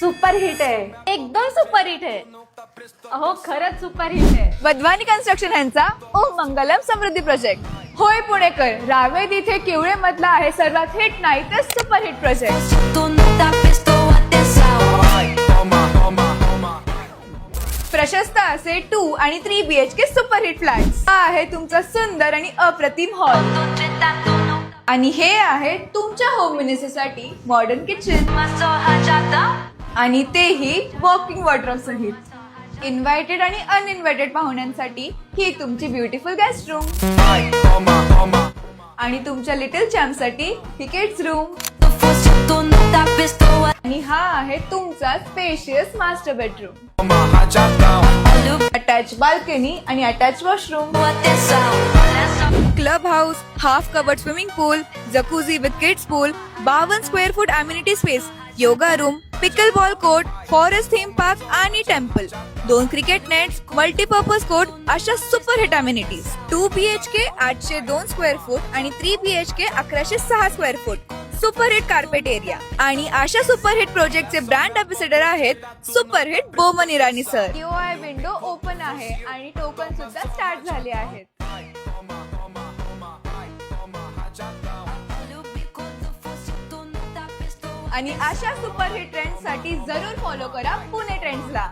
Super hit आहे. एकदम super hit आहे. अहो खरंच सुपर हिट आहे. वधवानी कन्स्ट्रक्शन यांचा ओम मंगलम समृद्धी प्रोजेक्ट. होय पुणेकर. रावेत इथे किवळे मधला आहे. सर्वात हिट नाही तर सुपर हिट प्रोजेक्ट. प्रशस्त असे टू आणि three B H K super hit flat हा आहे तुमचा सुंदर आणि अप्रतिम हॉल आणि हे आहे तुमच्या होम मिनिस्ट्रीसाठी मॉडर्न किचन. आणि तेही वॉकिंग वॉर्ड्रॉप सहित. इन्व्हायटेड आणि अनइन्व्हायटेड पाहुण्यांसाठी ही तुमची ब्युटिफुल गेस्ट रूम आणि तुमच्या लिटिल चॅम्पसाठी ही किड्स रूम आणि हा आहे तुमचा spacious master bedroom attach balcony आणि attach washroom. Club house half covered swimming pool jacuzzi with kids pool बावन square foot amenity space yoga room pickle ball court forest theme park आणि temple दोन cricket net multipurpose court अशा super hit amenities two B H K आठशे दोन square foot आणि three B H K अकराशे सहा square foot super hit carpet area आणि अशा सुपर हिट प्रोजेक्टचे ब्रँड अम्बेसिडर आहेत super hit Boman Irani sir I window open आहे आणि टोकन सुद्धा स्टार्ट झाले आहेत. आणि अशा सुपरहिट ट्रेंडसाठी जरूर फॉलो करा पुणे ट्रेंड्सला